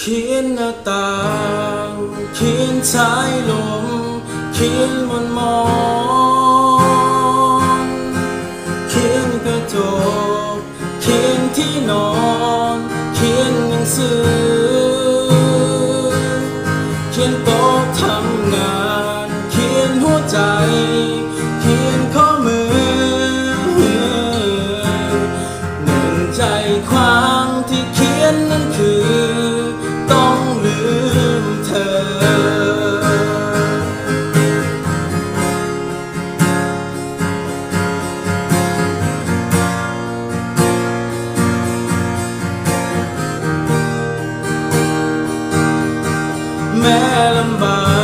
เขียนหน้าต่างเขียนสายลมเขียนมนมองเขียนกระจกเขียนที่นอนเขียนหนังสือเขียนต แม้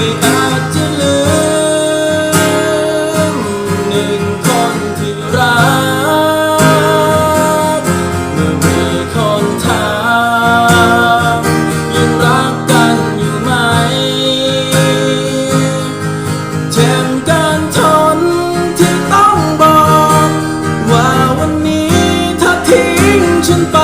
ไม่อาจจะลืมหนึ่งคนที่รัก เมื่อมีคนถามยังรักกันอยู่ไหม เจ็บกันทนที่ต้องบอก ว่าวันนี้ถ้าทิ้งฉันไป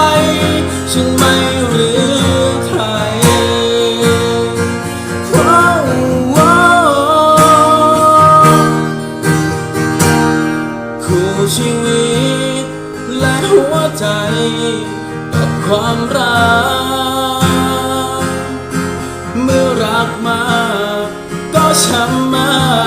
ใจกับความรัก เมื่อรักมากก็ช้ำมา